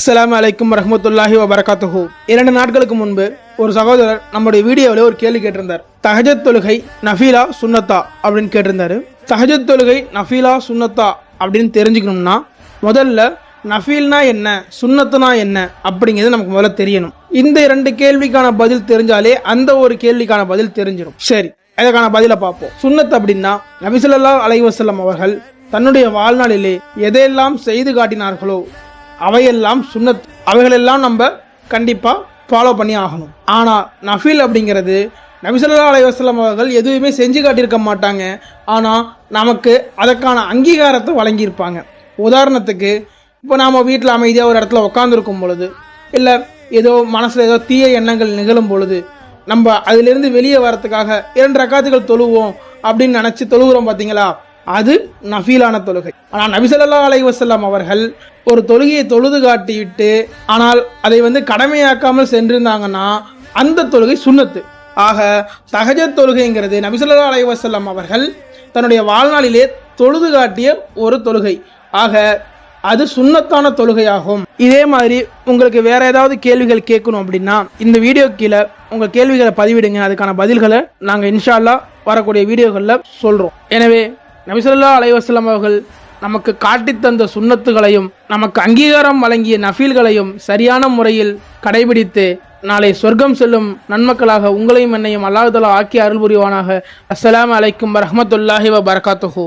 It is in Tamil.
அஸ்லாம் அலைக்கும் வரஹ்மத்துல்லாஹி வபரகாத்துஹூ இரண்டு நாட்களுக்கு முன்பு ஒரு சகோதரர் நம்முடைய வீடியோவில் ஒரு கேள்வி கேட்டிருந்தார். தஹஜத் தொழுகை நஃபீலா சுன்னத்தா அப்படின்னு கேட்டிருந்தாரு. தஹஜத் தொழுகை நஃபீலா சுன்னத்தா அப்படின்னு தெரிஞ்சுக்கணும்னா முதல்ல நஃபீல்னா என்ன சுன்னத்துனா என்ன அப்படிங்கிறது நமக்கு முதல்ல தெரியணும். இந்த இரண்டு கேள்விக்கான பதில் தெரிஞ்சாலே அந்த ஒரு கேள்விக்கான பதில் தெரிஞ்சிடும் சரி அதற்கான பதிலை பார்ப்போம். சுன்னத் அப்படின்னா நபிசல்லா அலைவசல்லம் அவர்கள் தன்னுடைய வாழ்நாளிலே எதையெல்லாம் செய்து காட்டினார்களோ அவையெல்லாம் சுன்னத் அவைகளெல்லாம் நம்ம கண்டிப்பாக ஃபாலோ பண்ணி ஆகணும். ஆனால் நஃபீல் அப்படிங்கிறது நபிசல்லா அலைவாஸ்லாம் அவர்கள் எதுவுமே செஞ்சு காட்டியிருக்க மாட்டாங்க. ஆனால் நமக்கு அதற்கான அங்கீகாரத்தை வழங்கியிருப்பாங்க. உதாரணத்துக்கு இப்போ நாம் வீட்டில் அமைதியாக ஒரு இடத்துல உட்காந்துருக்கும் பொழுது இல்லை ஏதோ மனசில் ஏதோ தீய எண்ணங்கள் நிகழும் பொழுது நம்ம அதிலிருந்து வெளியே வரத்துக்காக இரண்டு ரக்காத்துகள் தொழுவோம் அப்படின்னு நினச்சி தொழுகிறோம் பார்த்தீங்களா அது நஃபீலான தொழுகை. ஆனால் நபிசல்லா அலை வசல்லாம் அவர்கள் ஒரு தொழுகையை தொழுது காட்டிவிட்டு ஆனால் அதை வந்து கடமையாக்காமல் சென்றிருந்தாங்கன்னா அந்த தொழுகை சுன்னத்து ஆக தகஜ தொழுகைங்கிறது நபிசல்லா அலை வசல்லாம் அவர்கள் தன்னுடைய வாழ்நாளிலே தொழுது காட்டிய ஒரு தொழுகை. ஆக அது சுண்ணத்தான தொழுகையாகும். இதே மாதிரி உங்களுக்கு வேற ஏதாவது கேள்விகள் கேட்கணும் அப்படின்னா இந்த வீடியோ கீழே உங்கள் கேள்விகளை பதிவிடுங்க. அதுக்கான பதில்களை நாங்கள் இன்ஷால்லா வரக்கூடிய வீடியோகளில் சொல்கிறோம் எனவே நபிசல்லா அலைவாஸ்லாம் அவர்கள் நமக்கு காட்டித் தந்த சுண்ணத்துகளையும் நமக்கு அங்கீகாரம் வழங்கிய நஃபீல்களையும் சரியான முறையில் கடைபிடித்து நாளை சொர்க்கம் செல்லும் நன்மக்களாக உங்களையும் என்னையும் அல்லாஹ் ஆக்கி அருள் புரிவானாக. அஸ்லாம் அலைக்கும் வரஹ்மத்துல்லாஹி வ பரகாத்துஹூ